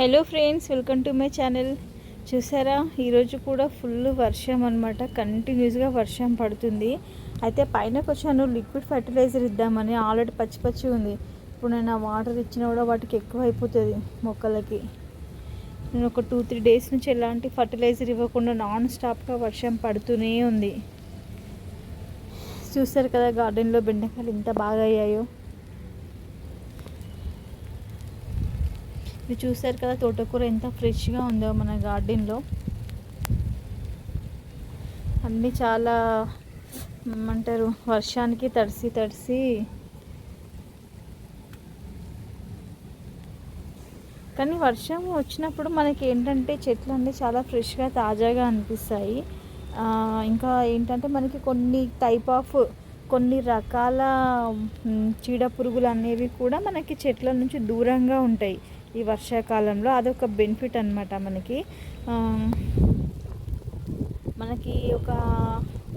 Hello friends welcome to my channel. చూసారా? ఈరోజు కూడా ఫుల్ వర్షం అనమాట కంటిన్యూస్గా వర్షం పడుతుంది. అయితే పైన కొంచెం లిక్విడ్ ఫర్టిలైజర్ ఇద్దామని ఆల్రెడీ పచ్చి పచ్చి ఉంది. ఇప్పుడు నేను ఆ వాటర్ ఇచ్చినా కూడా వాటికి ఎక్కువ అయిపోతుంది మొక్కలకి. నేను ఒక టూ త్రీ డేస్ నుంచి ఎలాంటి ఫర్టిలైజర్ ఇవ్వకుండా నాన్ స్టాప్గా వర్షం పడుతూనే ఉంది. చూస్తారు కదా గార్డెన్లో బెండకాయలు ఎంత బాగా అయ్యాయో? ఇది చూసారు కదా తోటకూర ఎంత ఫ్రెష్గా ఉందో మన గార్డెన్లో. అన్నీ చాలా ఏమంటారు వర్షానికి తడిసి తడిసి కానీ వర్షం వచ్చినప్పుడు మనకి ఏంటంటే చెట్లు అన్నీ చాలా ఫ్రెష్గా తాజాగా అనిపిస్తాయి. ఇంకా ఏంటంటే మనకి కొన్ని టైప్ ఆఫ్ కొన్ని రకాల చీడ పురుగులు అనేవి కూడా మనకి చెట్ల నుంచి దూరంగా ఉంటాయి. ఈ వర్షాకాలంలో అదొక బెనిఫిట్ అనమాట మనకి. మనకి ఒక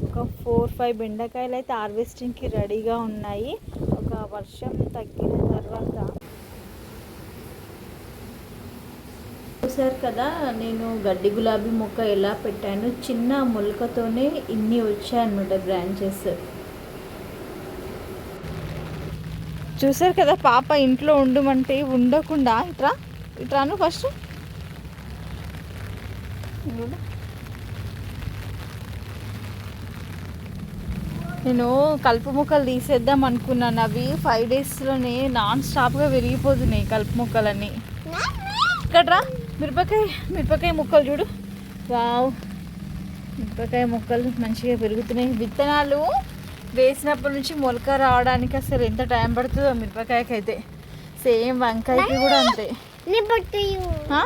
ఒక ఫోర్ ఫైవ్ బెండకాయలు అయితే హార్వెస్టింగ్కి రెడీగా ఉన్నాయి. ఒక వర్షం తగ్గిన తర్వాత. చూసారు కదా నేను గడ్డి గులాబీ మొక్క ఎలా పెట్టాను? చిన్న మొలకతోనే ఇన్ని వచ్చాయన్నమాట బ్రాంచెస్ చూసారు కదా పాప ఇంట్లో ఉండమంటే ఉండకుండా. ఇట్రా ఇట్రాను ఫస్ట్. నేను కలుపు మొక్కలు తీసేద్దాం అనుకున్నాను అవి. ఫైవ్ డేస్లోనే నాన్ స్టాప్గా విరిగిపోతున్నాయి కలుపు మొక్కలన్నీ. ఇక్కడ్రా మిరపకాయ మిరపకాయ మొక్కలు చూడు. వావ్. మిరపకాయ మొక్కలు మంచిగా పెరుగుతున్నాయి. విత్తనాలు వేసినప్పటి నుంచి మొలక రావడానికి అసలు ఎంత టైం పడుతుందో మిరపకాయకి అయితే సేమ్ వంకాయకి కూడా అంతే. నేను పట్టయు ఆ?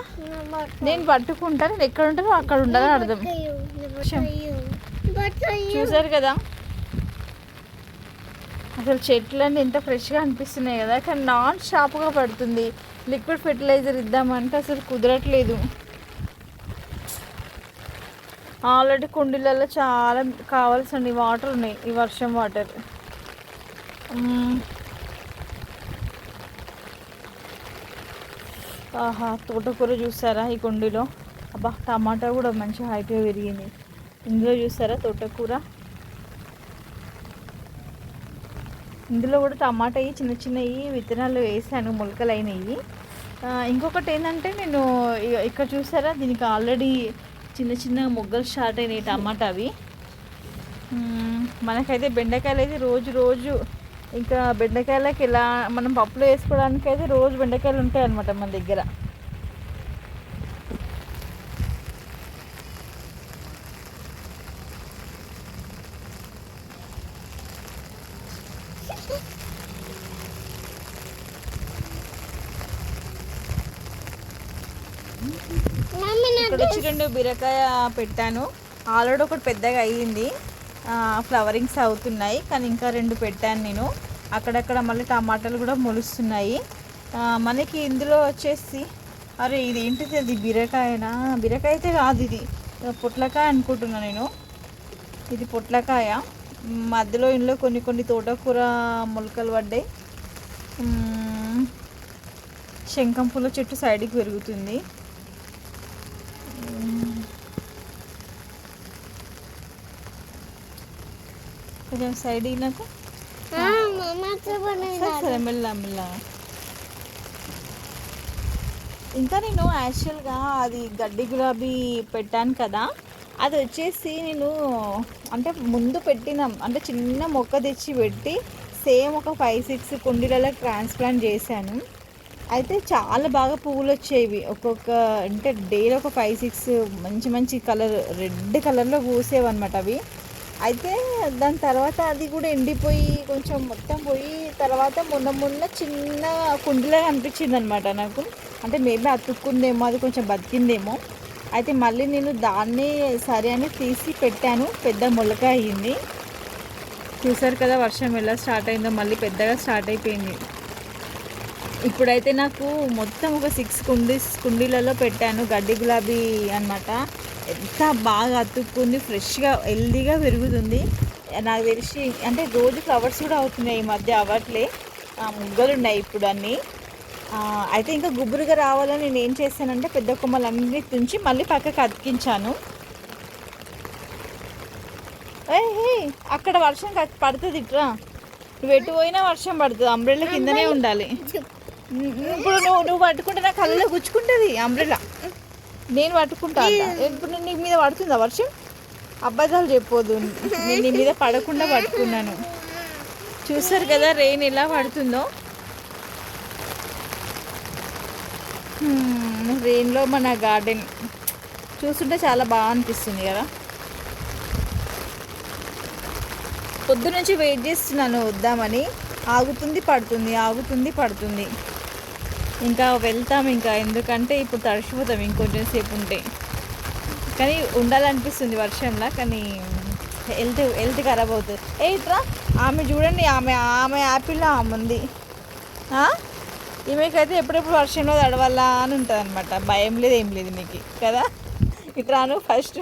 నేను పట్టుకుంటా నేను ఎక్కడ ఉంటానో అక్కడ ఉండాలని అర్థం. చూసారు కదా? అసలు చెట్లన్నీ ఎంత ఫ్రెష్గా అనిపిస్తున్నాయి కదా. కానీ నాన్ స్టాప్గా పడుతుంది. లిక్విడ్ ఫెర్టిలైజర్ ఇద్దామంటే అసలు కుదరట్లేదు. ఆల్రెడీ కుండీలలో చాలా కావాల్సిన వాటర్ ఉన్నాయి. ఈ వర్షం వాటర్. ఆహా తోటకూర చూసారా ఈ కుండీలో? అబ్బా టమాటా కూడా మంచి హైట్గా పెరిగింది. ఇందులో చూసారా తోటకూర? ఇందులో కూడా టమాటా చిన్న చిన్నవి విత్తనాలు వేసాను మొలకలు అయినవి. ఇంకొకటి ఏంటంటే నేను ఇక్కడ చూసారా? దీనికి ఆల్రెడీ చిన్న చిన్న మొగ్గలు స్టార్ట్ అయినాయి టమాటా అవి మనకైతే బెండకాయలు అయితే రోజు రోజు ఇంకా బెండకాయలకి ఎలా మనం పప్పులో వేసుకోవడానికి అయితే రోజు బెండకాయలు ఉంటాయి అన్నమాట మన దగ్గర. ఇక్కడ వచ్చి రెండు బీరకాయ పెట్టాను. ఆల్రెడీ ఒకటి పెద్దగా అయ్యింది. ఫ్లవరింగ్స్ అవుతున్నాయి కానీ ఇంకా రెండు పెట్టాను నేను. అక్కడక్కడ మళ్ళీ టమాటాలు కూడా మొలుస్తున్నాయి. మనకి ఇందులో వచ్చేసి అరే ఇది ఏంటిది అది? బీరకాయనా? బీరకాయ అయితే కాదు ఇది. పొట్లకాయ అనుకుంటున్నా నేను. ఇది పొట్లకాయ. మధ్యలో ఇందులో కొన్ని కొన్ని తోటకూర మొలకలు పడ్డాయి. శంఖం పూల చెట్టు సైడ్కి పెరుగుతుంది. కొంచెం సైడ్ నాకు సరే మెల్ల మెల్ల. ఇంకా నేను యాక్చువల్గా అది గడ్డి గులాబీ పెట్టాను కదా అది వచ్చేసి నేను అంటే ముందు పెట్టినాం అంటే చిన్న మొక్క తెచ్చి పెట్టి సేమ్ ఒక ఫైవ్ సిక్స్ కుండీలలో ట్రాన్స్ప్లాంట్ చేశాను. అయితే చాలా బాగా పువ్వులు వచ్చేవి. ఒక్కొక్క అంటే డైలీ ఒక ఫైవ్ సిక్స్ మంచి మంచి కలర్ రెడ్ కలర్లో పూసేవన్నమాట అవి. అయితే దాని తర్వాత అది కూడా ఎండిపోయి కొంచెం మొత్తం పోయి తర్వాత మొన్న మొన్న చిన్న కుండలా అనిపించింది అనమాట నాకు. అంటే మేబీ అతుక్కుందేమో అది కొంచెం బతికిందేమో. అయితే మళ్ళీ నేను దాన్ని సరే అని తీసి పెట్టాను. పెద్ద మొలక అయ్యింది చూసారు కదా వర్షం ఎలా స్టార్ట్ అయిందో మళ్ళీ పెద్దగా స్టార్ట్ అయిపోయింది. ఇప్పుడైతే నాకు మొత్తం ఒక సిక్స్ కుండీస్ కుండీలలో పెట్టాను గడ్డి గులాబీ అన్నమాట. ఎంత బాగా అతుక్కుంది ఫ్రెష్గా హెల్దీగా పెరుగుతుంది. నాకు తెలిసి అంటే రోజు ఫ్లవర్స్ కూడా అవుతున్నాయి ఈ మధ్య అవ్వట్లే. ఆ, ముగ్గలు ఉన్నాయి ఇప్పుడు అన్నీ. అయితే ఇంకా గుబురుగా రావాలని నేను ఏం చేశానంటే పెద్ద కొమ్మలన్నీ తుంచి మళ్ళీ పక్కకు అతికించాను. ఏయ్, అక్కడ వర్షం పడుతుంది ఇట్రా. నువ్వు ఎటు పోయినా వర్షం పడుతుంది అంబ్రెల్లా కిందనే ఉండాలి. ఇప్పుడు నువ్వు నువ్వు పట్టుకుంటే నా కళ్ళలో గుచ్చుకుంటుంది అంబ్రెల్లా. నేను పట్టుకుంటా. ఇప్పుడు నీ మీద పడుతుందా వర్షం? అబద్ధాలు చెప్పొద్దు. నేను నీ మీద పడకుండా పట్టుకున్నాను. చూసారు కదా రెయిన్ ఎలా పడుతుందో? రెయిన్లో మన గార్డెన్ చూస్తుంటే చాలా బాగా అనిపిస్తుంది కదా. పొద్దు నుంచి వెయిట్ చేస్తున్నాను వద్దామని. ఆగుతుంది పడుతుంది ఆగుతుంది పడుతుంది. ఇంకా వెళ్తాం ఇంకా. ఎందుకంటే ఇప్పుడు తడిచిపోతాం ఇంకొంచెం సేపు ఉంటే. కానీ ఉండాలనిపిస్తుంది వర్షంలో కానీ హెల్త్ హెల్త్ ఖరాబ్ అవుతుంది. ఏ ఇట్రా ఆమె చూడండి ఆమె ఆమె యాపిల్లో ఆమె ఉంది ఈమెకైతే ఎప్పుడెప్పుడు వర్షంలో తడవాలా అని ఉంటుంది అనమాట భయం లేదు ఏం లేదు మీకు కదా? ఇట్రాను ఫస్ట్